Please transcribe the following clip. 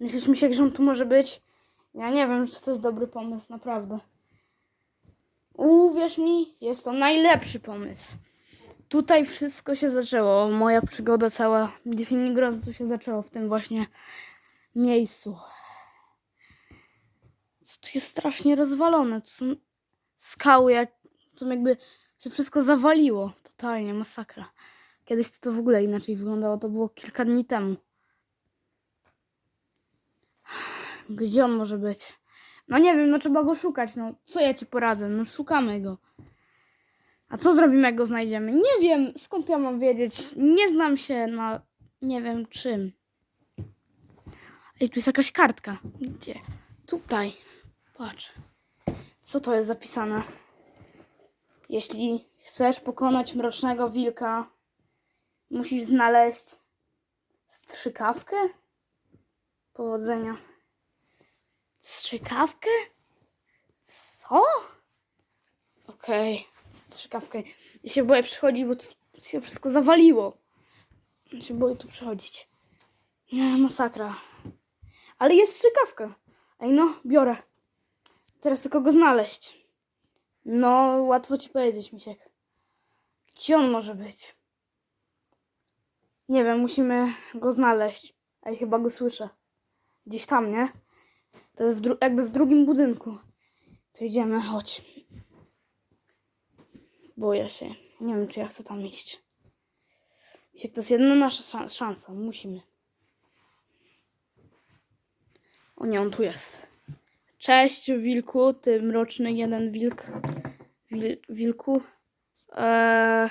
Myślisz mi się, że on tu może być? Ja nie wiem, czy to jest dobry pomysł, naprawdę. Uwierz mi, jest to najlepszy pomysł. Tutaj wszystko się zaczęło. Moja przygoda cała Disney Grozy tu się zaczęło w tym właśnie miejscu. Co tu jest strasznie rozwalone. Tu są skały, jak to jakby się wszystko zawaliło. Totalnie masakra. Kiedyś to, to w ogóle inaczej wyglądało. To było kilka dni temu. Gdzie on może być? No nie wiem, no trzeba go szukać. No co ja ci poradzę? No szukamy go. A co zrobimy, jak go znajdziemy? Nie wiem, skąd ja mam wiedzieć. Nie znam się na nie wiem czym. Ej, tu jest jakaś kartka. Gdzie? Tutaj. Patrz. Co to jest zapisane? Jeśli chcesz pokonać mrocznego wilka, musisz znaleźć strzykawkę? Powodzenia. Strzykawkę? Co? Okej, strzykawkę. Ja się boję przychodzić, bo tu się wszystko zawaliło. Ja się boję tu przychodzić. Nie, masakra. Ale jest strzykawka. Ej, no, biorę. Teraz tylko go znaleźć. No, łatwo ci powiedzieć, Misiek. Gdzie on może być? Nie wiem, musimy go znaleźć. Ej, chyba go słyszę. Gdzieś tam, nie? To jest w jakby w drugim budynku. To idziemy, chodź. Boję się. Nie wiem, czy ja chcę tam iść. Jak to jest jedyna nasza szan- szansa. Musimy. O nie, on tu jest. Cześć, wilku. Ty mroczny jeden wilk. Wil- wilku. Eee,